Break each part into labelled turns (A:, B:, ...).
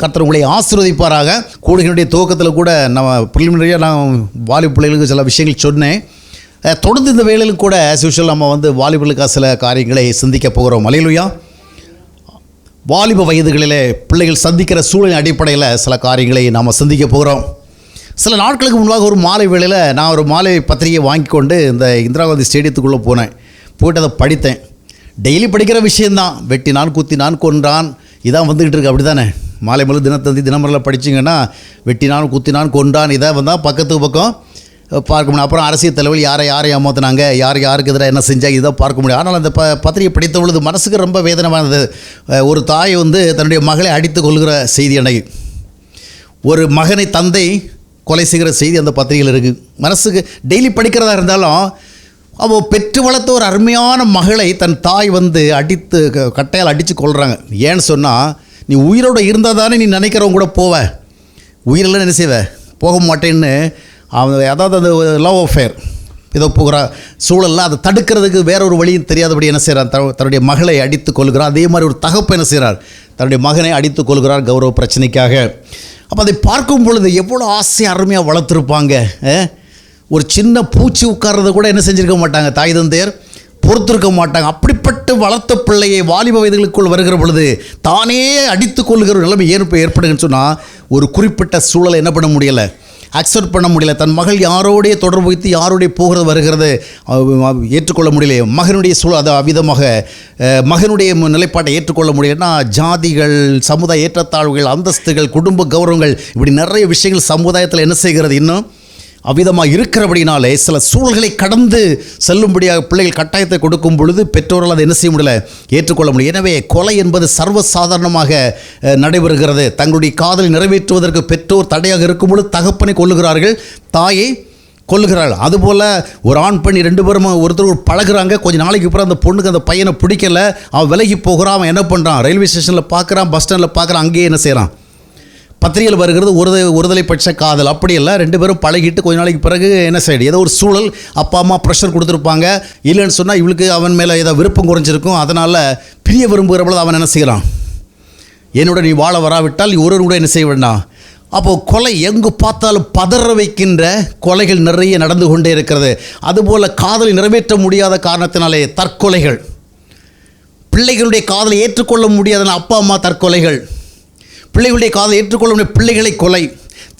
A: கர்த்தர் உங்களை ஆசீர்வதிப்பாராக. கூடுகையினுடைய துவக்கத்தில் கூட நம்ம ப்ரிலிமினரியாக நான் வாலிப பிள்ளைகளுக்கு சில விஷயங்கள் சொன்னேன். தொடர்ந்து இந்த வேலையில் கூட ஆஸ் யூஷுவல் நம்ம வந்து வாலிபர்களுக்காக சில காரியங்களை சிந்திக்க போகிறோம். அலையிலுயா வாலிப வயதுகளிலே பிள்ளைகள் சந்திக்கிற சூழலின் அடிப்படையில் சில காரியங்களை நாம் சிந்திக்க போகிறோம். சில நாட்களுக்கு முன்பாக ஒரு மாலை வேளையில் நான் ஒரு மாலை பத்திரிகையை வாங்கி கொண்டு இந்த இந்திரா காந்தி ஸ்டேடியத்துக்குள்ளே போனேன். போயிட்டு அதை படித்தேன். டெய்லி படிக்கிற விஷயந்தான் வெட்டினான் குத்தினான் கொன்றான். இதான் வந்துக்கிட்டு இருக்கு. அப்படி தானே மாலை மலர் தினத்தந்தி தினமரில் படிச்சிங்கன்னா வெட்டினான் குத்தினான் கொண்டான் இதை வந்தால் பக்கத்துக்கு பக்கம் பார்க்க முடியும். அப்புறம் அரசியல் தலைவர் யாரை யாரை ஏமாத்தினாங்க யார் யாருக்கு எதிராக என்ன செஞ்சாங்க இதை பார்க்க முடியும். ஆனால் அந்த ப பத்திரிகை படித்த பொழுது மனசுக்கு ரொம்ப வேதனையானது. ஒரு தாய் வந்து தன்னுடைய மகளை அடித்து கொள்கிற செய்தி எனக்கு ஒரு மகனை தந்தை கொலை செய்கிற செய்தி அந்த பத்திரிகையில் இருக்குது மனசுக்கு டெய்லி படிக்கிறதா இருந்தாலும் அவள் பெற்று வளர்த்த ஒரு அருமையான மகளை தன் தாய் வந்து அடித்து க- கட்டையால் அடித்து கொள்கிறாங்க ஏன்னு சொன்னால் நீ உயிரோடு இருந்தால் தானே நீ நினைக்கிறவங்க கூட போவ. உயிரெல்லாம் என்ன செய்வ? போக மாட்டேன்னு அவன் அதாவது அந்த லவ் அஃபேர் ஏதோ போகிற சூழலில் அதை தடுக்கிறதுக்கு வேற ஒரு வழியும் தெரியாதபடி என்ன செய்கிறான் த தன்னுடைய மகளை அடித்து கொள்கிறார் அதே மாதிரி ஒரு தகப்பு என்ன செய்கிறார் தன்னுடைய மகனை அடித்து கொள்கிறார் கௌரவ பிரச்சனைக்காக. அப்போ அதை பார்க்கும் பொழுது எவ்வளோ ஆசை அருமையாக வளர்த்துருப்பாங்க ஒரு சின்ன பூச்சி உட்கார்றத கூட என்ன செஞ்சுருக்க மாட்டாங்க. தாய் தந்தையர் பொறுத்திருக்க மாட்டாங்க. அப்படிப்பட்ட வளர்த்த பிள்ளையை வாலிப வயதுகளுக்குள் வருகிற பொழுது தானே அடித்து கொள்கிற ஒரு நிலைமை ஏற்ப ஏற்படுதுன்னு சொன்னால் ஒரு குறிப்பிட்ட சூழலை என்ன பண்ண முடியலை? அக்செப்ட் பண்ண முடியல. தன் மகள் யாரோடைய தொடர்பு வைத்து யாரோடைய போகிறது வருகிறது ஏற்றுக்கொள்ள முடியல மகனுடைய சூழல் அது அவ்விதமாக மகனுடைய நிலைப்பாட்டை ஏற்றுக்கொள்ள முடியலன்னா ஜாதிகள் சமுதாய ஏற்றத்தாழ்வுகள் அந்தஸ்துகள் குடும்ப கௌரவங்கள் இப்படி நிறைய விஷயங்கள் சமுதாயத்தில் என்ன செய்கிறது இன்னும்? அவ்விதமாக இருக்கிறபடினாலே சில சூழல்களை கடந்து செல்லும்படியாக பிள்ளைகள் கட்டாயத்தை கொடுக்கும் பொழுது பெற்றோர்கள் அதை என்ன செய்ய முடியல ஏற்றுக்கொள்ள முடியும் எனவே கொலை என்பது சர்வசாதாரணமாக நடைபெறுகிறது. தங்களுடைய காதலை நிறைவேற்றுவதற்கு பெற்றோர் தடையாக இருக்கும் பொழுது தகப்பனை கொள்ளுகிறார்கள் தாயை கொள்ளுகிறாள் அதுபோல் ஒரு ஆண் பெண் ரெண்டு பேரும் ஒருத்தர் ஒரு பழகுறாங்க. கொஞ்சம் நாளைக்கு அப்புறம் அந்த பொண்ணுக்கு அந்த பையனை பிடிக்கல. அவன் விலகி போகிறான். அவன் என்ன பண்ணுறான் ரயில்வே ஸ்டேஷனில் பார்க்குறான் பஸ் ஸ்டாண்டில் பார்க்குறான் அங்கேயே என்ன செய்கிறான் பத்திரிகையில் வருகிறது ஒரு ஒருதலை பட்ச காதல். அப்படி இல்லை ரெண்டு பேரும் பழகிட்டு கொஞ்ச நாளைக்கு பிறகு என்ன சைடு ஏதோ ஒரு சூழல் அப்பா அம்மா ப்ரெஷர் கொடுத்துருப்பாங்க. இல்லைன்னு சொன்னால் இவளுக்கு அவன் மேலே ஏதோ விருப்பம் குறைஞ்சிருக்கும். அதனால் பிரிய விரும்புகிற அவன் என்ன செய்கிறான் என்னோட நீ வாழ வராவிட்டால் நீ ஒருவர் கூட என்ன செய்ய வேண்டாம். அப்போது கொலை எங்கு பார்த்தாலும் பதற வைக்கின்ற கொலைகள் நிறைய நடந்து கொண்டே இருக்கிறது. அதுபோல் காதலை நிறைவேற்ற முடியாத காரணத்தினாலே தற்கொலைகள். பிள்ளைகளுடைய காதலை ஏற்றுக்கொள்ள முடியாதன அப்பா அம்மா தற்கொலைகள். பிள்ளைகளுடைய காதை ஏற்றுக்கொள்ள பிள்ளைகளை கொலை.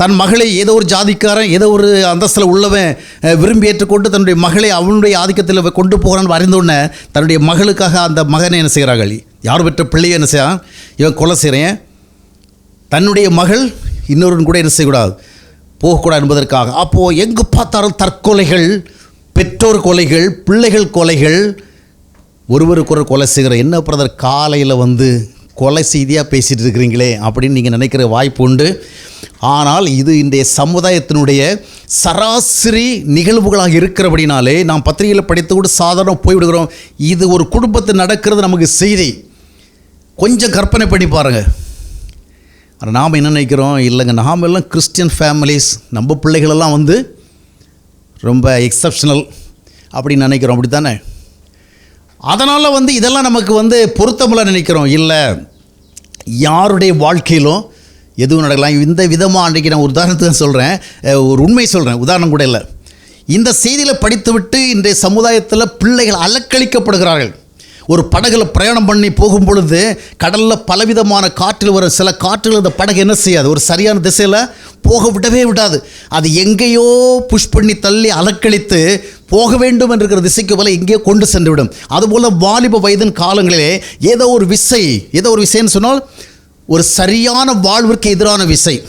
A: தன் மகளை ஏதோ ஒரு ஜாதிக்காரன் ஏதோ ஒரு அந்தஸ்தில் உள்ளவன் விரும்பி ஏற்றுக்கொண்டு தன்னுடைய மகளை அவனுடைய ஆதிக்கத்தில் கொண்டு போகிறான்னு அறிந்தோடனே தன்னுடைய மகளுக்காக அந்த மகனை என்ன செய்கிறார்கள் யார் பெற்ற பிள்ளையை என்ன செய்யறான் இவன் கொலை செய்கிறேன் தன்னுடைய மகள் இன்னொருவன் கூட என்ன செய்யக்கூடாது? போகக்கூடாது என்பதற்காக. அப்போது எங்கு பார்த்தாலும் தற்கொலைகள் பெற்றோர் கொலைகள் பிள்ளைகள் கொலைகள் ஒருவருக்கொரு கொலை செய்கிற என்ன பிரதர்? காலையில் வந்து கொலை செய்தியாக பேசிகிட்டு இருக்கிறீங்களே அப்படின்னு நீங்கள் நினைக்கிற வாய்ப்பு உண்டு. ஆனால் இது இன்றைய சமுதாயத்தினுடைய சராசரி நிகழ்வுகளாக இருக்கிறபடினாலே நாம் பத்திரிகையில் படித்து கூட சாதாரண போய்விடுகிறோம். இது ஒரு குடும்பத்தில் நடக்கிறது நமக்கு செய்தி. கொஞ்சம் கற்பனை பண்ணி பாருங்கள் ஆனால் நாம் என்ன நினைக்கிறோம்? இல்லைங்க நாம் எல்லாம் கிறிஸ்டியன் ஃபேமிலிஸ் நம்ம பிள்ளைகளெல்லாம் வந்து ரொம்ப எக்ஸப்ஷனல் அப்படின்னு நினைக்கிறோம். அப்படி தானே அதனால் வந்து இதெல்லாம் நமக்கு வந்து பொருத்தமில்லை நினைக்கிறோம். இல்லை யாருடைய வாழ்க்கையிலும் எதுவும் நடக்கலாம்? இந்த விதமாக அன்றைக்கி நான் ஒரு உதாரணத்துக்கு சொல்கிறேன் ஒரு உண்மை சொல்கிறேன் உதாரணம் கூட இல்லை. இந்த செய்தியில் படித்துவிட்டு இன்றைய சமுதாயத்தில் பிள்ளைகள் அலக்களிக்கப்படுகிறார்கள் ஒரு படகுல பிரயாணம் பண்ணி போகும் பொழுது கடலில் பலவிதமான காற்றில் வர சில காற்றுகள் அந்த படகு என்ன செய்யாது? ஒரு சரியான திசையில் போக விடவே விடாது. அது எங்கேயோ புஷ் பண்ணி தள்ளி அலக்களித்து போக வேண்டும் என்கிற திசைக்கு போல எங்கேயோ கொண்டு சென்று விடும் அதுபோல் வாலிப வயதின் காலங்களிலே ஏதோ ஒரு விசை ஏதோ ஒரு விசைன்னு சொன்னால் ஒரு சரியான வாழ்விற்கு எதிரான விசை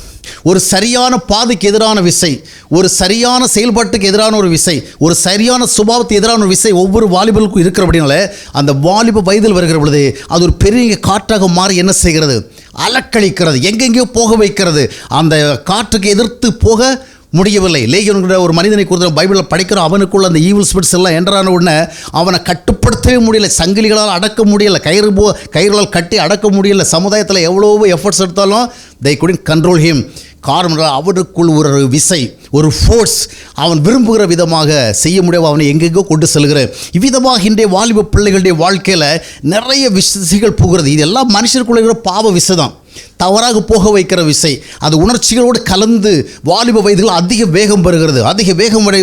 A: ஒரு சரியான பாதைக்கு எதிரான விசை ஒரு சரியான செயல்பாட்டுக்கு எதிரான ஒரு விசை ஒரு சரியான சுபாவத்துக்கு எதிரான ஒரு விசை ஒவ்வொரு வாலிபலுக்கும் இருக்கிறபடினால அந்த வாலிப வயதில் வருகிற பொழுது அது ஒரு பெரிய காற்றாக மாறி என்ன செய்கிறது? அலக்களிக்கிறது எங்கெங்கேயோ போக வைக்கிறது. அந்த காற்றுக்கு எதிர்த்து போக முடியவில்லை. லேகியனுங்கிற ஒரு மனிதனை குறித்து பைபிளில் படிக்கிறோம். அவனுக்குள்ள அந்த ஈவில் ஸ்பிரிட்ஸ் எல்லாம் என்றான உடனே அவனை கட்டுப்படுத்தவே முடியல. சங்கிலிகளால் அடக்க முடியல. கயிறு போ கயிறுகளால் கட்டி அடக்க முடியல. சமுதாயத்தில் எவ்வளவோ எஃபர்ட்ஸ் எடுத்தாலும் தை குடின் கண்ட்ரோல் ஹிம் காரணம் அவருக்குள் அவனுக்குள் ஒரு விசை. ஒரு ஃபோர்ஸ் அவன் விரும்புகிற விதமாக செய்ய முடியாம அவனை எங்கெங்கோ கொண்டு செல்கிற இவ்விதமாக இன்றைய வாலிப பிள்ளைகளுடைய வாழ்க்கையில் நிறைய விசைகள் இது இதெல்லாம் மனுஷருக்குள்ள இருக்கிற பாவ விசை தான் தவறாக போக வைக்கிற விசை அது உணர்ச்சிகளோடு கலந்து வாலிப வயதில் அதிக வேகம் பெறுகிறது. அதிக வேகம் அடை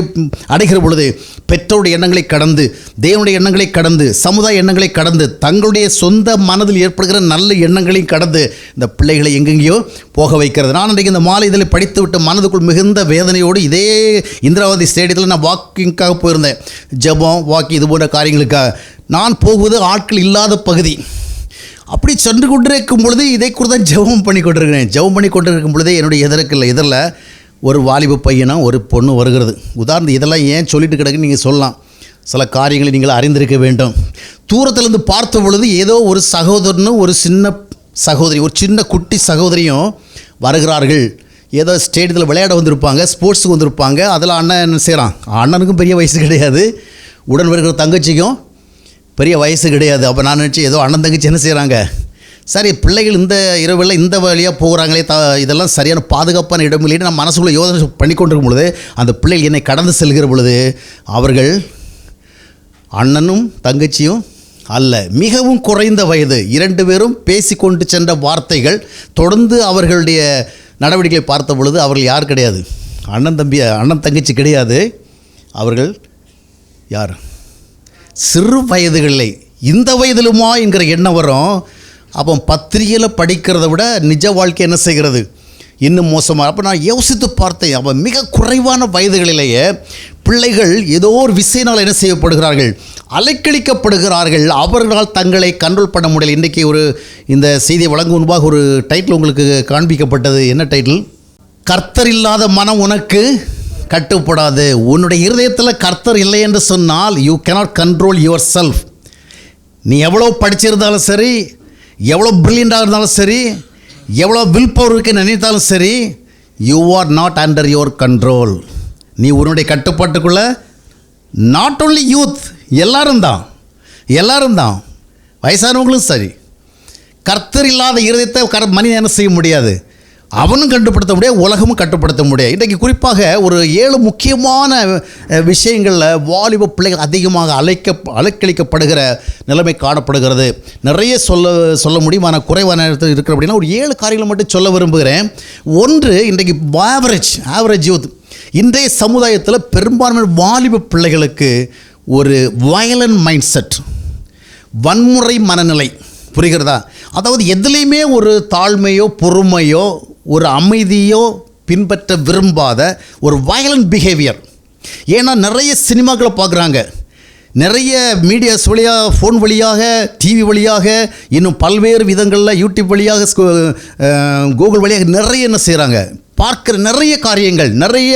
A: அடைகிற பொழுது பெற்றோருடைய எண்ணங்களை கடந்து தேவனுடைய எண்ணங்களை கடந்து சமுதாய எண்ணங்களை கடந்து தங்களுடைய சொந்த மனதில் ஏற்படுகிற நல்ல எண்ணங்களையும் கடந்து இந்த பிள்ளைகளை எங்கெங்கேயோ போக வைக்கிறது. நான் இன்றைக்கு இந்த மாலை இதில் படித்துவிட்டு மனதுக்குள் மிகுந்த வேதனை சிந்தனையோடு இதே இந்திராவதி ஸ்டேடியத்தில் நான் வாக்கிங்காக போயிருந்தேன். ஜெபம் வாக்கிங் இது போன்ற காரியங்களுக்காக. நான் போகுவது ஆட்கள் இல்லாத பகுதி. அப்படி சென்று கொண்டிருக்கும் பொழுது இதை கூட தான் ஜெபம் பண்ணி கொண்டிருக்கிறேன். ஜெபம் பண்ணி கொண்டிருக்கும் பொழுதே என்னுடைய எதிர்க்கில் எதிரில் ஒரு வாலிப பையனும் ஒரு பொண்ணு வருகிறது. உதாரணம் இதெல்லாம் ஏன் சொல்லிட்டு கிடக்குன்னு நீங்கள் சொல்லலாம். சில காரியங்களை நீங்கள் அறிந்திருக்க வேண்டும். தூரத்திலிருந்து பார்த்த பொழுது ஏதோ ஒரு சகோதரனும் ஒரு சின்ன சகோதரி ஒரு சின்ன குட்டி சகோதரியும் வருகிறார்கள். ஏதோ ஸ்டேடியத்தில் விளையாட வந்திருப்பாங்க ஸ்போர்ட்ஸுக்கு வந்திருப்பாங்க. அதில் அண்ணன் என்ன செய்கிறான் அண்ணனுக்கும் பெரிய வயசு கிடையாது. உடன் வருகிற தங்கச்சிக்கும் பெரிய வயசு கிடையாது. அப்போ நான் நினச்சி ஏதோ அண்ணன் தங்கச்சி என்ன செய்கிறாங்க சரி பிள்ளைகள் இந்த இரவில் இந்த வழியாக போகிறாங்களே த இதெல்லாம் சரியான பாதுகாப்பான இடம் இல்லைன்னு நான் மனசுக்குள்ளே யோசனை பண்ணி கொண்டிருக்கும் பொழுது அந்த பிள்ளைகள் என்னை கடந்து செல்கிற பொழுது அவர்கள் அண்ணனும் தங்கச்சியும் அல்ல மிகவும் குறைந்த வயது. இரண்டு பேரும் பேசிக்கொண்டு சென்ற வார்த்தைகள் தொடர்ந்து அவர்களுடைய நடவடிக்கையை பார்த்த பொழுது அவர்கள் யார் கிடையாது? அண்ணன் தம்பி அண்ணன் தங்கச்சி கிடையாது. அவர்கள் யார்? சிறு வயதுகளில் இந்த வயதிலுமா என்கிற எண்ணம் வரும். அப்போ பத்திரிகையில் படிக்கிறத விட நிஜ வாழ்க்கை என்ன செய்கிறது? இன்னும் மோசமாக அப்போ நான் யோசித்து பார்த்தேன் அவன் மிக குறைவான வயதுகளிலேயே பிள்ளைகள் ஏதோ ஒரு விசையினால் என்ன செய்யப்படுகிறார்கள்? அலைக்கழிக்கப்படுகிறார்கள். அவர்களால் தங்களை கண்ட்ரோல் பண்ண முடியல. இன்றைக்கி ஒரு இந்த செய்தியை வழங்கும் முன்பாக ஒரு டைட்டில் உங்களுக்கு காண்பிக்கப்பட்டது. என்ன டைட்டில் கர்த்தர் இல்லாத மனம் உனக்கு கட்டுப்படாது. உன்னுடைய இருதயத்தில் கர்த்தர் இல்லை என்று சொன்னால் you cannot control yourself நீ எவ்வளோ படிச்சிருந்தாலும் சரி எவ்வளோ ப்ரில்லியண்ட்டாக இருந்தாலும் சரி எவ்வளோ வில் பவர் இருக்கு நினைத்தாலும் சரி you are not under your control நீ உன்னுடைய கட்டுப்பாட்டுக்குள்ளே நாட் ஓன்லி யூத் எல்லாரும் தான். எல்லாரும் தான். வயசானவங்களும் சரி. கர்த்தர் இல்லாத இருதயத்தை கர மனிதன் என்ன செய்ய முடியாது? அவனும் கட்டுப்படுத்த முடியாது உலகமும் கட்டுப்படுத்த முடியாது இன்றைக்கு குறிப்பாக ஒரு ஏழு முக்கியமான விஷயங்களில் வாலிப பிள்ளைகள் அதிகமாக அழைக்க அலைக்கழிக்கப்படுகிற நிலைமை காணப்படுகிறது. நிறைய சொல்ல சொல்ல முடியும். ஆனால் குறைவான நேரத்தில் இருக்கிற அப்படின்னா ஒரு ஏழு காரியங்களை மட்டும் சொல்ல விரும்புகிறேன். ஒன்று இன்றைக்கு ஆவரேஜ் ஆவரேஜ் யூத் இன்றைய சமுதாயத்தில் பெரும்பான்மை வாலிப பிள்ளைகளுக்கு ஒரு வயலன் மைண்ட் செட் வன்முறை மனநிலை. புரிகிறதா? அதாவது எதுலேயுமே ஒரு தாழ்மையோ பொறுமையோ ஒரு அமைதியோ பின்பற்ற விரும்பாத ஒரு வயலண்ட் பிஹேவியர் ஏன்னா நிறைய சினிமாக்களை பார்க்குறாங்க. நிறைய மீடியாஸ் வழியாக ஃபோன் வழியாக டிவி வழியாக இன்னும் பல்வேறு விதங்களில் யூடியூப் வழியாக கூகுள் வழியாக நிறைய என்ன செய்கிறாங்க பார்க்குற நிறைய காரியங்கள் நிறைய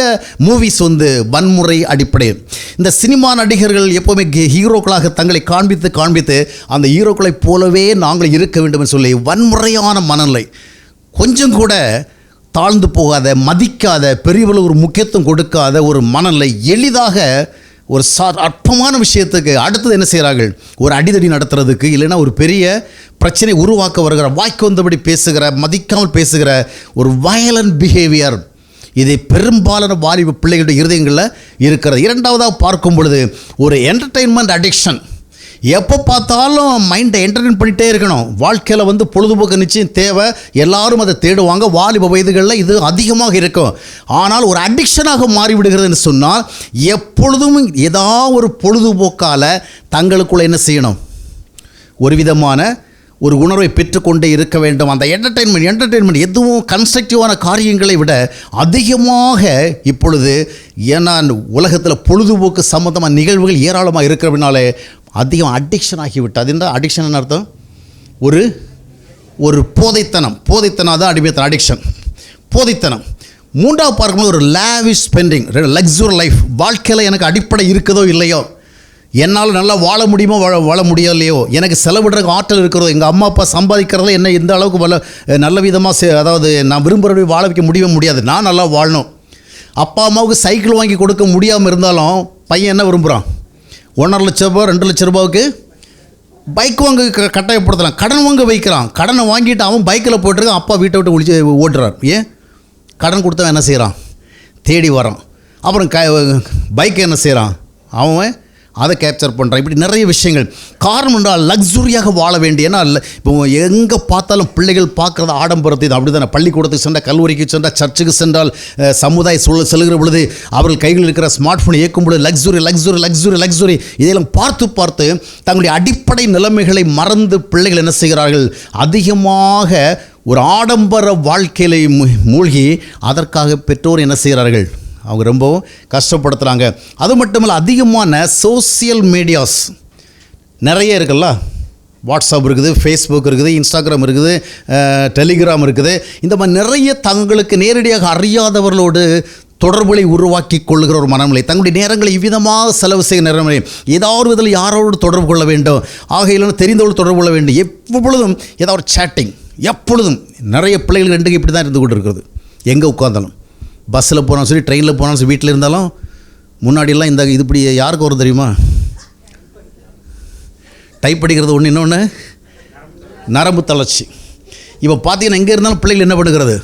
A: மூவிஸ் வந்து வன்முறை அடிப்படையில் இந்த சினிமா நடிகர்கள் எப்போவுமே கி- ஹீரோக்களாக தங்களை காண்பித்து காண்பித்து அந்த ஹீரோக்களைப் போலவே நாங்கள் இருக்க வேண்டும் என்று சொல்லி வன்முறையான மனநிலை. கொஞ்சம் கூட தாழ்ந்து போகாத மதிக்காத பெரியவர்களுக்கு ஒரு முக்கியத்துவம் கொடுக்காத ஒரு மனநிலை எளிதாக ஒரு சா அற்பமான விஷயத்துக்கு அடுத்தது என்ன செய்கிறார்கள் ஒரு அடிதடி நடத்துறதுக்கு இல்லைன்னா ஒரு பெரிய பிரச்சனை உருவாக்க வருகிற வாய்க்கு வந்தபடி பேசுகிற மதிக்காமல் பேசுகிற ஒரு வயலண்ட் பிஹேவியர் இதை பெரும்பாலான வாலிப பிள்ளைகளுடைய இருதயங்களில் இருக்கிறது. இரண்டாவதாக பார்க்கும் பொழுது ஒரு என்டர்டெயின்மெண்ட் அடிக்ஷன் எப்போ பார்த்தாலும் மைண்டை என்டர்டெயின் பண்ணிகிட்டே இருக்கணும். வாழ்க்கையில் வந்து பொழுதுபோக்கு நிச்சயம் தேவை. எல்லாரும் அதை தேடுவாங்க. வாலிப வயதுகளில் இது அதிகமாக இருக்கும். ஆனால் ஒரு அடிக்ஷனாக மாறிவிடுகிறதுன்னு சொன்னால் எப்பொழுதும் ஏதாவது ஒரு பொழுதுபோக்கால் தங்களுக்குள்ள என்ன செய்யணும்? ஒரு விதமான ஒரு உணர்வை பெற்றுக்கொண்டே இருக்க வேண்டும். அந்த என்டர்டெயின்மெண்ட் என்டர்டெயின்மெண்ட் எதுவும் கன்ஸ்ட்ரக்டிவான காரியங்களை விட அதிகமாக இப்பொழுது ஏன்னா உலகத்தில் பொழுதுபோக்கு சம்மந்தமான நிகழ்வுகள் ஏராளமாக இருக்கிறதுனாலே அதிகம் அடிக்ஷன் ஆகிவிட்டது. அது என்ன அடிக்ஷன் அர்த்தம்? ஒரு ஒரு போதைத்தனம். போதைத்தனம் தான் அடிமைத்தனம் அடிக்ஷன் போதைத்தனம். மூன்றாவது பார்க்கும்போது ஒரு லேவிஷ் ஸ்பெண்டிங் லக்ஸுர் லைஃப் வாழ்க்கையில் எனக்கு அடிப்படை இருக்குதோ இல்லையோ? என்னால் நல்லா வாழ முடியுமோ வாழ வாழ முடியலையோ எனக்கு செலவிடுறதுக்கு ஆற்றல் இருக்கிறதோ? எங்கள் அம்மா அப்பா சம்பாதிக்கிறதுல என்ன எந்த அளவுக்கு வள நல்ல விதமாக செ- அதாவது நான் விரும்புகிறபடி வாழ வைக்க முடியவே முடியாது. நான் நல்லா வாழணும். அப்பா அம்மாவுக்கு சைக்கிள் வாங்கி கொடுக்க முடியாமல் இருந்தாலும் பையன் என்ன விரும்புகிறான் ஒன்றரை லட்ச ரூபா ரெண்டு லட்ச ரூபாவுக்கு பைக் வாங்க கட்டாயப்படுத்தலாம். கடன் வாங்க வைக்கிறான் கடனை வாங்கிட்டு அவன் பைக்கில் போட்டிருக்கான் அப்பா வீட்டை விட்டு ஒழிச்சு ஓட்டுறான் ஏன்? கடன் கொடுத்தவன் என்ன செய்கிறான் தேடி வரான் அப்புறம் க பைக் என்ன செய்கிறான் அவன் அதை கேப்சர் பண்ணுறேன் இப்படி நிறைய விஷயங்கள். காரணம் என்றால் லக்ஸுரியாக வாழ வேண்டிய ஏன்னா இப்போ எங்கே பார்த்தாலும் பிள்ளைகள் பார்க்குறது ஆடம்பரத்தை இது அப்படி தானே பள்ளிக்கூடத்துக்கு சென்றால் கல்லூரிக்கு சென்றால் சர்ச்சுக்கு சென்றால் சமுதாய சூழல் செல்கிற பொழுது அவர்கள் கைகளில் இருக்கிற ஸ்மார்ட் ஃபோனை இயக்கும் பொழுது லக்ஸுரி லக்ஸுரி லக்ஸுரி லக்ஸுரி இதெல்லாம் பார்த்து பார்த்து தங்களுடைய அடிப்படை நிலைமைகளை மறந்து பிள்ளைகள் என்ன செய்கிறார்கள்? அதிகமாக ஒரு ஆடம்பர வாழ்க்கையில மூழ்கி அதற்காக பெற்றோர் என்ன செய்கிறார்கள்? அவங்க ரொம்பவும் கஷ்டப்படுத்துகிறாங்க அது மட்டுமல்ல அதிகமான சோசியல் மீடியாஸ் நிறைய இருக்குல்ல? வாட்ஸ்அப் இருக்குது ஃபேஸ்புக் இருக்குது இன்ஸ்டாகிராம் இருக்குது டெலிகிராம் இருக்குது. இந்த மாதிரி நிறைய தங்களுக்கு நேரடியாக அறியாதவர்களோடு தொடர்புகளை உருவாக்கி கொள்ளுகிற ஒரு மனநிலை. தங்களுடைய நேரங்களை இவ்விதமாக செலவு செய்ய நேரமில்லை ஏதாவது விதத்தில் யாரோடு தொடர்பு கொள்ள வேண்டும்? ஆகையிலும் தெரிந்தவர்கள் தொடர்பு கொள்ள வேண்டும். எப்பொழுதும் ஏதாவது சேட்டிங் எப்பொழுதும் நிறைய பிள்ளைகள் ரெண்டுக்கு இப்படி தான் இருந்து கொண்டு இருக்கிறது எங்கே உட்காந்தாலும் பஸ்ஸில் போனாலும் சரி ட்ரெயினில் போனாலும் சரி வீட்டில் இருந்தாலும் முன்னாடியெல்லாம் இந்த இது இப்படி யாருக்கு வரும் தெரியுமா? டைப் அடிக்கிறது ஒன்று இன்னொன்று நரம்பு தளர்ச்சி. இப்போ பார்த்தீங்கன்னா எங்கே இருந்தாலும் பிள்ளைகள் என்ன பண்ணுகிறது?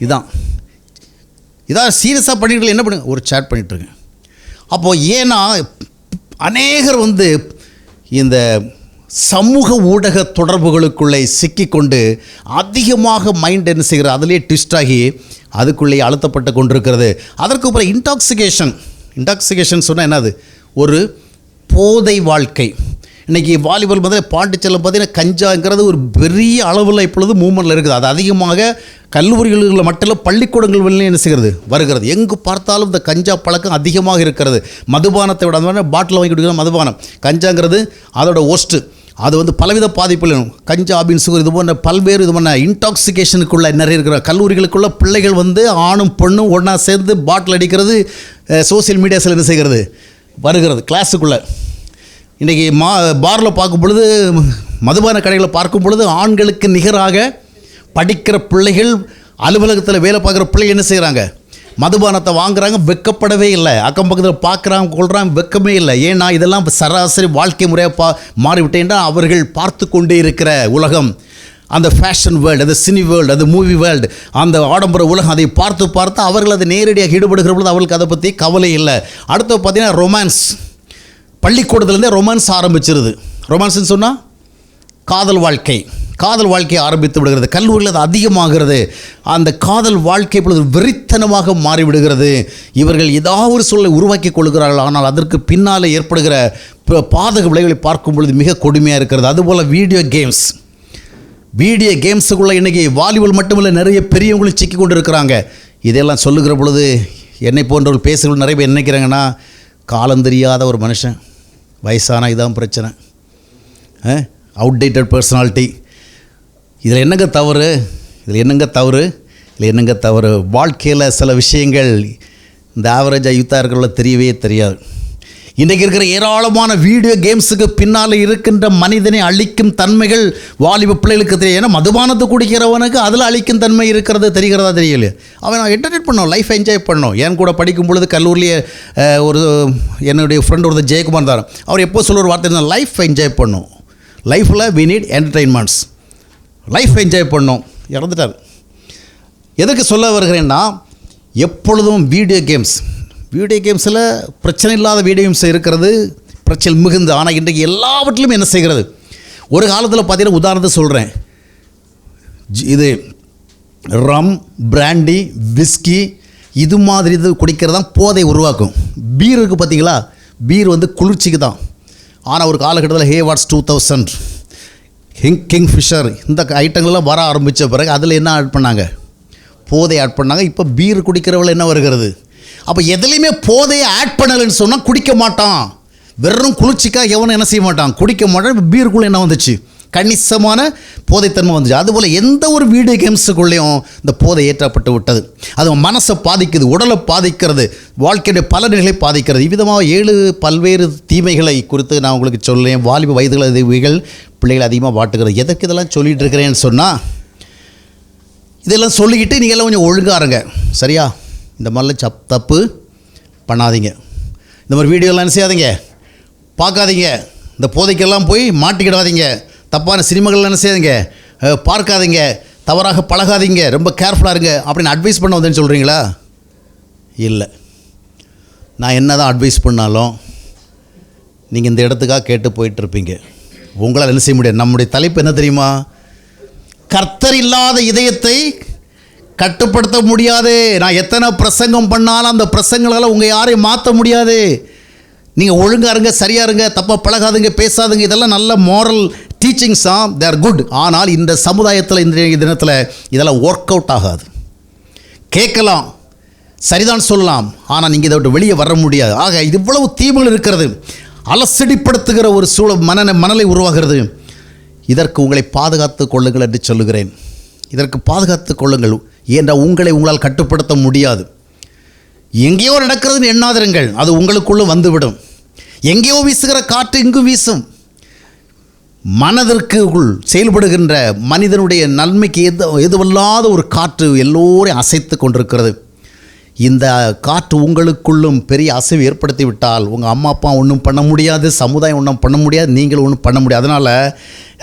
A: இதான். இதான் சீரியஸாக பண்ணிட்டு என்ன பண்ணுங்க? ஒரு சேட் பண்ணிட்டுருங்க அப்போது ஏன்னா அநேகர் வந்து இந்த சமூக ஊடக தொடர்புகளுக்குள்ளே சிக்கிக்கொண்டு அதிகமாக மைண்ட் என்ன செய்கிற அதிலே ட்விஸ்ட் ஆகி அதுக்குள்ளே அழுத்தப்பட்டு கொண்டிருக்கிறது. அதற்கு அப்புறம் இன்டாக்சிகேஷன் இன்டாக்சிகேஷன் சொன்னால் என்னது? ஒரு போதை வாழ்க்கை. இன்றைக்கி வாலிபால் பார்த்தீங்கன்னா பாண்டிச்சேரியில் பார்த்தீங்கன்னா கஞ்சாங்கிறது ஒரு பெரிய அளவில் இப்பொழுது மூமெண்ட்டில் இருக்குது. அது அதிகமாக கல்லூரிகளில் மட்டும் இல்லை பள்ளிக்கூடங்களில் என்ன செய்கிறது? வருகிறது. எங்கு பார்த்தாலும் இந்த கஞ்சா பழக்கம் அதிகமாக இருக்கிறது. மதுபானத்தை விட அந்த மாதிரி பாட்டில் வாங்கி குடிக்கிற மதுபானம். கஞ்சாங்கிறது அதோட ஒஸ்ட்டு அது வந்து பலவித பாதிப்புகள் கஞ்சா ஆபின் சுகர் இது போன்ற பல்வேறு விதமான இன்டாக்சிகேஷனுக்குள்ளே நிறைய இருக்கிற கல்லூரிகளுக்குள்ளே பிள்ளைகள் வந்து ஆணும் பெண்ணும் ஒன்றா சேர்ந்து பாட்டில் அடிக்கிறது சோசியல் மீடியாஸில் என்ன செய்கிறது? வருகிறது. கிளாஸுக்குள்ளே இன்றைக்கி மா பாரில் பார்க்கும் பொழுது மதுபான கடைகளை பார்க்கும் பொழுது ஆண்களுக்கு நிகராக படிக்கிற பிள்ளைகள் அலுவலகத்தில் வேலை பார்க்குற பிள்ளைகள் என்ன செய்கிறாங்க மதுபானத்தை வாங்குறாங்க வெக்கப்படவே இல்லை. அக்கம் பக்கத்தில் பார்க்குறாங்க கொள்கிறாங்க வெக்கமே இல்லை. ஏன்னா இதெல்லாம் சராசரி வாழ்க்கை முறையாக பா மாறிவிட்டேன்னா அவர்கள் பார்த்து கொண்டே இருக்கிற உலகம். அந்த ஃபேஷன் வேர்ல்டு அந்த சினி வேர்ல்டு அந்த மூவி வேர்ல்டு அந்த ஆடம்பர உலகம் அதை பார்த்து பார்த்து அவர்கள் அதை நேரடியாக ஈடுபடுகிற பொழுது அவர்களுக்கு அதை பற்றி கவலை இல்லை. அடுத்து பார்த்தீங்கன்னா ரொமான்ஸ் பள்ளிக்கூடத்துலேருந்தே ரொமான்ஸ் ஆரம்பிச்சிருது. ரொமான்ஸ்னு சொன்னால் காதல் வாழ்க்கை. காதல் வாழ்க்கையை ஆரம்பித்து விடுகிறது. கல்லூரியில் அது அதிகமாகிறது. அந்த காதல் வாழ்க்கை இப்பொழுது வெறித்தனமாக மாறிவிடுகிறது. இவர்கள் ஏதாவது ஒரு சூழலை உருவாக்கி கொள்கிறார்கள். ஆனால் அதற்கு பின்னால் ஏற்படுகிற பாதக விளைவுகளை பார்க்கும் பொழுது மிக கொடுமையாக இருக்கிறது. அதுபோல் வீடியோ கேம்ஸ் வீடியோ கேம்ஸுக்குள்ளே இன்றைக்கி வாலிபால் மட்டுமில்லை நிறைய பெரியவங்களும் சிக்கி கொண்டு இருக்கிறாங்க இதெல்லாம் சொல்லுகிற பொழுது என்னை போன்றவர்கள் பேசுகிறவங்க நிறைய பேர் நினைக்கிறாங்கன்னா காலம் தெரியாத ஒரு மனுஷன். வயசான இதான் பிரச்சனை. அவுடேட்டட் பர்சனாலிட்டி இதில் என்னங்க தவறு? இதில் என்னங்க தவறு? இதில் என்னங்க தவறு? வாழ்க்கையில் சில விஷயங்கள் இந்த ஆவரேஜாக யூத்தாக இருக்கிறவங்கள தெரியவே தெரியாது. இன்றைக்கு இருக்கிற ஏராளமான வீடியோ கேம்ஸுக்கு பின்னால் இருக்கின்ற மனிதனை அழிக்கும் தன்மைகள் வாலிப பிள்ளைகளுக்கு தெரியும் ஏன்னா மதுபானத்தை குடிக்கிறவனுக்கு அதில் அழிக்கும் தன்மை இருக்கிறது தெரிகிறதா தெரியல அவன் நான் என்டர்டெயின் பண்ணோம் லைஃப் என்ஜாய் பண்ணோம். என் கூட படிக்கும் பொழுது கல்லூரிலேயே ஒரு என்னுடைய ஃப்ரெண்ட் ஒருத்தர் ஜெயக்குமார் தான் அவர் எப்போ சொல்ல ஒரு வார்த்தை இருந்தால் லைஃப் என்ஜாய் பண்ணும். லைஃப்பில் we need entertainments life enjoy பண்ணோம். இறந்துட்டார். எதுக்கு சொல்ல வருகிறேன்னா எப்பொழுதும் வீடியோ கேம்ஸ் வீடியோ கேம்ஸில் பிரச்சனை இல்லாத வீடியோ கேம்ஸ் இருக்கிறது பிரச்சனை மிகுந்து. ஆனால் இன்றைக்கு எல்லாவற்றிலும் என்ன செய்கிறது? ஒரு காலத்தில் பார்த்தீங்கன்னா உதாரணத்தை சொல்கிறேன் ஜி- இது ரம் பிராண்டி விஸ்கி இது மாதிரி இது குடிக்கிறது தான் போதை உருவாக்கும். பீர் இருக்குது பார்த்தீங்களா பீர் வந்து குளிர்ச்சிக்கு தான். ஆனால் ஒரு காலகட்டத்தில் hey what's two thousand king Kingfisher இந்த ஐட்டங்கள்லாம் வர ஆரம்பித்த பிறகு அதில் என்ன ஆட் பண்ணாங்க? போதை ஆட் பண்ணாங்க. இப்போ பீர் குடிக்கிறவள் என்ன வருகிறது? அப்போ எதுலேயுமே போதையை ஆட் பண்ணலைன்னு சொன்னால் குடிக்க மாட்டான். வெறும் குளிர்ச்சிக்காக எவனும் என்ன செய்ய மாட்டான்? குடிக்க மாட்டான். இப்போ பீருக்குள்ளே என்ன வந்துச்சு? கணிசமான போதைத்தன்மை வந்துச்சு. அதுபோல் எந்த ஒரு வீடியோ கேம்ஸுக்குள்ளேயும் இந்த போதை ஏற்றப்பட்டு விட்டது. அது மனசை பாதிக்குது உடலை பாதிக்கிறது வாழ்க்கையுடைய பல நிலைகளை பாதிக்கிறது. இவ்விதமாக ஏழு பல்வேறு தீமைகளை குறித்து நான் உங்களுக்கு சொல்லேன் வாலிப வயதுகள் இவைகள் பிள்ளைகள் அதிகமாக வாட்டுகிறது. எதற்கு இதெல்லாம் சொல்லிகிட்டு இருக்கிறேன்னு சொன்னால் இதெல்லாம் சொல்லிக்கிட்டு நீங்கள் எல்லாம் கொஞ்சம் ஒழுங்காருங்க சரியா? இந்த மாதிரிலாம் சப் தப்பு பண்ணாதீங்க. இந்த மாதிரி வீடியோலாம் என்ன செய்யாதீங்க பார்க்காதீங்க. இந்த போதைக்கெல்லாம் போய் மாட்டிக்கிடாதீங்க. தப்பான சினிமாக்கள்லாம் என்ன செய்யாதீங்க? பார்க்காதீங்க. தவறாக பழகாதீங்க. ரொம்ப கேர்ஃபுல்லாக இருங்க. அப்படின்னு அட்வைஸ் பண்ண வந்தேன்னு சொல்கிறீங்களா இல்லை. நான் என்ன தான் அட்வைஸ் பண்ணாலும் நீங்கள் இந்த இடத்துக்காக கேட்டு போயிட்டுருப்பீங்க. உங்களால் என்ன செய்ய முடியாது. நம்முடைய தலைப்பு என்ன தெரியுமா? கர்த்தர் இல்லாத இதயத்தை கட்டுப்படுத்த முடியாது. நான் எத்தனை பிரசங்கம் பண்ணாலும் அந்த பிரசங்களால் உங்கள் யாரையும் மாற்ற முடியாது. நீங்கள் ஒழுங்காக இருங்க சரியா இருங்க தப்பாக பழகாதுங்க பேசாதுங்க. இதெல்லாம் நல்ல மோரல் டீச்சிங்ஸ் தான் தேர் குட் ஆனால் இந்த சமுதாயத்தில் இந்த தினத்தில் இதெல்லாம் ஒர்க் அவுட் ஆகாது. கேட்கலாம். சரிதான் சொல்லலாம். ஆனால் நீங்கள் இதை விட்டு வெளியே வர முடியாது. ஆக இவ்வளவு தீமைகள் இருக்கிறது. அலசடிப்படுத்துகிற ஒரு சூழல் மன மனலை உருவாகிறது. இதற்கு உங்களை பாதுகாத்து கொள்ளுங்கள் என்று சொல்லுகிறேன். இதற்கு பாதுகாத்து கொள்ளுங்கள். என்ற உங்களை உங்களால் கட்டுப்படுத்த முடியாது. எங்கேயோ நடக்கிறதுன்னு எண்ணாதிருங்கள். அது உங்களுக்குள்ளும் வந்துவிடும். எங்கேயோ வீசுகிற காற்று இங்கும் வீசும். மனதிற்குள் செயல்படுகின்ற மனிதனுடைய நன்மைக்கு எது எதுவல்லாத ஒரு காற்று எல்லோரையும் அசைத்து கொண்டிருக்கிறது. இந்த காற்று உங்களுக்குள்ளும் பெரிய அசைவு ஏற்படுத்திவிட்டால் உங்கள் அம்மா அப்பா ஒன்றும் பண்ண முடியாது சமுதாயம் ஒன்றும் பண்ண முடியாது நீங்கள் ஒன்றும் பண்ண முடியாது. அதனால்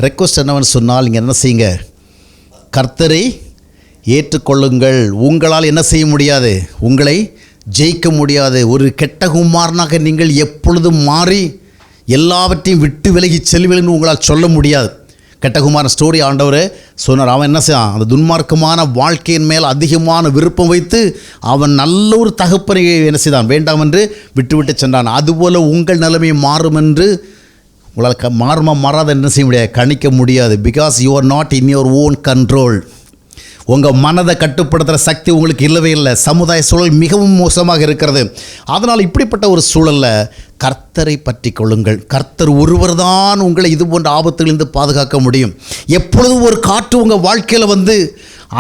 A: ரெக்வஸ்ட் என்னவென்னு சொன்னால் நீங்கள் என்ன செய்யுங்க? கர்த்தரை ஏற்றுக்கொள்ளுங்கள். உங்களால் என்ன செய்ய முடியாது? உங்களை ஜெயிக்க முடியாது. ஒரு கெட்ட குமாரனாக நீங்கள் எப்பொழுதும் மாறி எல்லாவற்றையும் விட்டு விலகி செல்வீங்கன்னு உங்களால் சொல்ல முடியாது. கெட்டகுமாரன் ஸ்டோரி ஆண்டவர் சொன்னார் அவன் என்ன செய்யான் அந்த துன்மார்க்கமான வாழ்க்கையின் மேல் அதிகமான விருப்பம் வைத்து அவன் நல்ல ஒரு தகப்பனை என்ன செய்தான்? வேண்டாம் என்று விட்டுவிட்டு சென்றான். அதுபோல் உங்கள் நிலைமை மாறும் என்று உங்களால் க மாறுமா மாறாத என்ன செய்ய முடியாது? கணிக்க முடியாது. Because you are not in your own control உங்கள் மனதை கட்டுப்படுத்துகிற சக்தி உங்களுக்கு இல்லவே இல்லை. சமுதாய சூழல் மிகவும் மோசமாக இருக்கிறது. அதனால் இப்படிப்பட்ட ஒரு சூழலில் கர்த்தரை பற்றி கொள்ளுங்கள். கர்த்தர் ஒருவர் தான் உங்களை இது போன்ற ஆபத்துகளிலிருந்து பாதுகாக்க முடியும். எப்பொழுதும் ஒரு காற்று உங்கள் வாழ்க்கையில் வந்து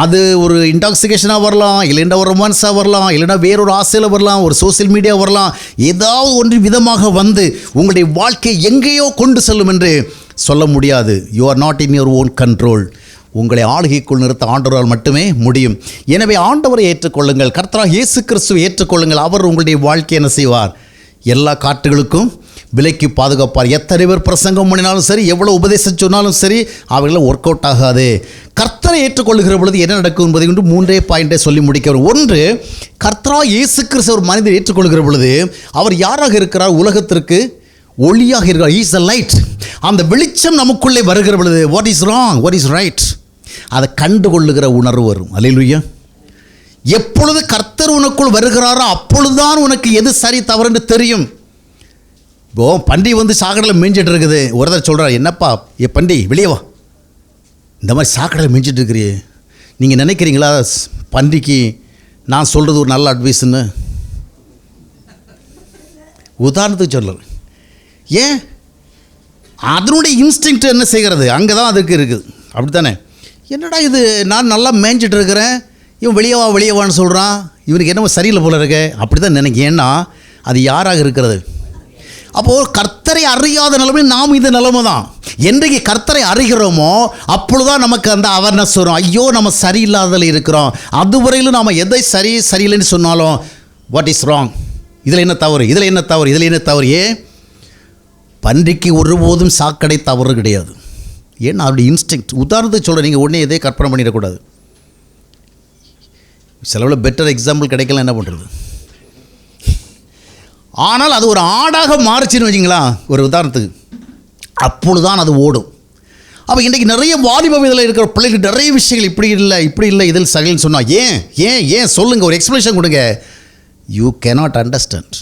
A: அது ஒரு இன்டாக்சிகேஷனாக வரலாம் இல்லைன்னா ஒரு ரொமான்ஸாக வரலாம் இல்லைன்னா வேறொரு ஆசையில் வரலாம் ஒரு சோஷியல் மீடியா வரலாம். ஏதாவது ஒன்று விதமாக வந்து உங்களுடைய வாழ்க்கையை எங்கேயோ கொண்டு செல்லும் என்று சொல்ல முடியாது. You are not in your own control உங்களை ஆளுகைக்குள் நிறுத்த ஆண்டவரால் மட்டுமே முடியும். எனவே ஆண்டவரை ஏற்றுக்கொள்ளுங்கள். கர்த்தராக இயேசு கிறிஸ்துவை ஏற்றுக்கொள்ளுங்கள். அவர் உங்களுடைய வாழ்க்கை என்ன செய்வார்? எல்லா காற்றுகளுக்கும் விலைக்கு பாதுகாப்பார். எத்தனை பேர் பிரசங்கம் பண்ணினாலும் சரி எவ்வளோ உபதேசம் சொன்னாலும் சரி அவைகளும் ஒர்க் அவுட் ஆகாது. கர்த்தரை ஏற்றுக்கொள்ளுகிற பொழுது என்ன நடக்கும் என்பதை கொண்டு மூன்றே பாயிண்டை சொல்லி முடிக்கிறார் ஒன்று கர்த்தரா இயேசு கிறிஸ்து ஒரு மனிதர் ஏற்றுக்கொள்கிற பொழுது அவர் யாராக இருக்கிறார்? உலகத்திற்கு ஒளியாக இருக்கிறார். இஸ் அ லைட் அந்த வெளிச்சம் நமக்குள்ளே வருகிற பொழுது what is wrong what is right அதை கண்டுகொள்ளுகிற உணர்வு வரும். அலையிலுயா எப்பொழுது கர்த்தர் உனக்குள் வருகிறாரோ அப்பொழுதுதான் உனக்கு எது சரி தவறுன்னு தெரியும். இப்போ பண்டி வந்து சாக்கடையில் மேய்ஞ்சிட்டு இருக்குது. ஒருத்தர் சொல்கிறார் என்னப்பா ஏ பண்டி வெளியே வா. இந்த மாதிரி சாக்கடையில் மேய்ஞ்சிட்டு இருக்கிறியே. நீங்கள் நினைக்கிறீங்களா ஸ்- நான் சொல்கிறது ஒரு நல்ல அட்வைஸ்ன்னு? உதாரணத்துக்கு சொல்லுறேன் ஏன்? அதனுடைய இன்ஸ்டிங்க்ட் என்ன செய்கிறது? அங்கே தான் அதுக்கு இருக்குது. அப்படி தானே என்னடா இது நான் நல்லா மேய்ஞ்சிட்டு இருக்கிறேன் இவன் வெளியே வா வெளியே வான்னு சொல்கிறான் இவனுக்கு என்னமோ சரியில்லை போல இருக்கு. அப்படி தான் நினைக்க ஏன்னா அது யாராக இருக்கிறது? அப்போது கர்த்தரை அறியாத நிலைமை நாம் இந்த நிலைமை தான். என்றைக்கு கர்த்தரை அறிகிறோமோ அப்பொழுதுதான் நமக்கு அந்த அவேர்னஸ் வரும். ஐயோ நம்ம சரியில்லாததில் இருக்கிறோம். அதுவரையிலும் நாம் எதை சரி சரியில்லைன்னு சொன்னாலும் வாட் இஸ் ராங் இதில் என்ன தவறு? இதில் என்ன தவறு? இதில் என்ன தவறு? ஏ பன்றிக்கு ஒருபோதும் சாக்கடை தவறு கிடையாது. ஏன்னா அவருடைய இன்ஸ்டிங்க்ட் உதாரணத்துக்கு சொல்ல நீங்கள் உடனே எதே கற்பனை பண்ணிடக்கூடாது. செலவில் பெட்டர் எக்ஸாம்பிள் கிடைக்கல என்ன பண்ணுறது ஆனால் அது ஒரு ஆடாக மாறுச்சுன்னு வச்சிங்களா ஒரு உதாரணத்துக்கு. அப்பொழுதுதான் அது ஓடும். அப்போ இன்றைக்கி நிறைய வாலிப இதில் இருக்கிற பிள்ளைகள் நிறைய விஷயங்கள் இப்படி இல்லை இப்படி இல்லை இதில் சகல்னு சொன்னால் ஏன் ஏன் ஏன்? சொல்லுங்கள் ஒரு எக்ஸ்ப்ளனேஷன் கொடுங்க. You cannot understand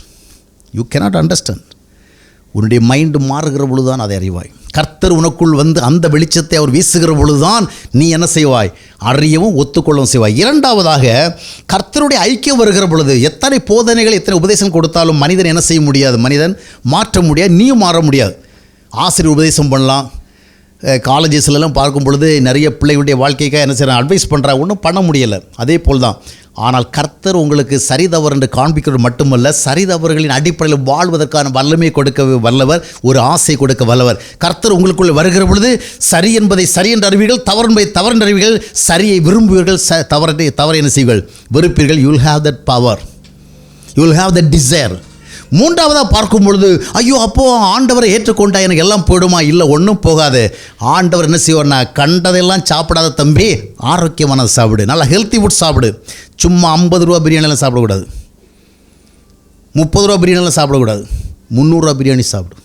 A: you cannot understand உன்னுடைய மைண்டு மாறுகிற பொழுதுதான் அதை அறிவாய். கர்த்தர் உனக்குள் வந்து அந்த வெளிச்சத்தை அவர் வீசுகிற பொழுதுதான் நீ என்ன செய்வாய்? அறியவும் ஒத்துக்கொள்ளவும் செய்வாய். இரண்டாவதாக கர்த்தருடைய ஐக்கியம் வருகிற பொழுது எத்தனை போதனைகள் எத்தனை உபதேசம் கொடுத்தாலும் மனிதன் என்ன செய்ய முடியாது? மனிதன் மாற்ற முடியாது நீயும் மாற முடியாது. ஆசிரியர் உபதேசம் பண்ணலாம். காலேஜஸ்லலாம் பார்க்கும் பொழுது நிறைய பிள்ளைகளுடைய வாழ்க்கைக்காக என்ன செய்கிறாங்க அட்வைஸ் பண்ணுறா ஒன்றும் பண்ண முடியலை. அதே போல் தான். ஆனால் கர்த்தர் உங்களுக்கு சரிதவர் என்று காண்பிக்கிறது மட்டுமல்ல சரிதவர்களின் அடிப்படையில் வாழ்வதற்கான வல்லமை கொடுக்க வல்லவர் ஒரு ஆசை கொடுக்க வல்லவர். கர்த்தர் உங்களுக்குள்ளே வருகிற பொழுது சரி என்பதை சரி என்று அறிவீர்கள் தவறு என்பதை தவறு என்று அறிவீர்கள் சரியை விரும்புவீர்கள் ச தவறை தவறு என்ன செய்வீர்கள்? வெறுப்பீர்கள். You'll have that power you'll have that desire மூன்றாவதாக பார்க்கும் பொழுது ஐயோ அப்போது ஆண்டவரை ஏற்றுக்கொண்டா எனக்கு எல்லாம் போயிடுமா? இல்லை ஒன்றும் போகாது. ஆண்டவர் என்ன செய்வார்னா கண்டதெல்லாம் சாப்பிடாத தம்பி ஆரோக்கியமானது சாப்பிடு. நல்லா ஹெல்த்தி ஃபுட் சாப்பிடு. சும்மா ஐம்பது ரூபா பிரியாணிலாம் சாப்பிடக்கூடாது. முப்பது ரூபா பிரியாணிலாம் சாப்பிடக்கூடாது. முந்நூறுரூவா பிரியாணி சாப்பிடு.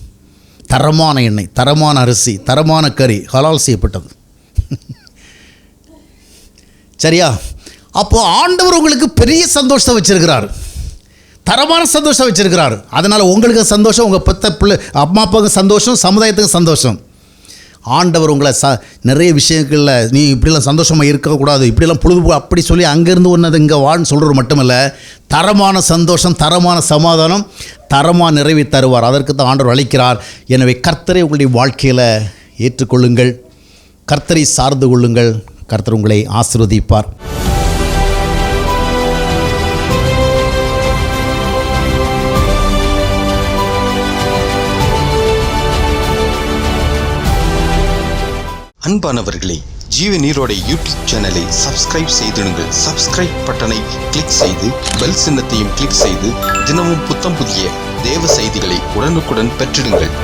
A: தரமான எண்ணெய் தரமான அரிசி தரமான கறி ஹலால் செய்யப்பட்டது. சரியா? அப்போது ஆண்டவர் உங்களுக்கு பெரிய சந்தோஷத்தை வச்சிருக்கிறார். தரமான சந்தோஷம் வச்சுருக்கிறார். அதனால் உங்களுக்கு சந்தோஷம் உங்கள் பெத்த பிள்ளை அம்மா அப்பாவுக்கு சந்தோஷம் சமுதாயத்துக்கு சந்தோஷம். ஆண்டவர் உங்களை ச நிறைய விஷயங்களில் நீ இப்படிலாம் சந்தோஷமாக இருக்கக்கூடாது இப்படிலாம் பொழுது அப்படி சொல்லி அங்கேருந்து ஒன்றது இங்கே வான்னு சொல்கிறது மட்டுமல்ல தரமான சந்தோஷம் தரமான சமாதானம் தரமாக நிறைவி தருவார். அதற்கு தான் ஆண்டவர் அளிக்கிறார். எனவே கர்த்தரை உங்களுடைய வாழ்க்கையில் ஏற்றுக்கொள்ளுங்கள். கர்த்தரை சார்ந்து கொள்ளுங்கள். கர்த்தர் உங்களை ஆசீர்வதிப்பார்.
B: அன்பானவர்களே ஜீவ நீரோட யூடியூப் சேனலை சப்ஸ்கிரைப் செய்திடுங்கள். சப்ஸ்கிரைப் பட்டனை கிளிக் செய்து பெல் சின்னத்தையும் கிளிக் செய்து தினமும் புத்தம் புதிய தேவ செய்திகளை உடனுக்குடன் பெற்றிடுங்கள்.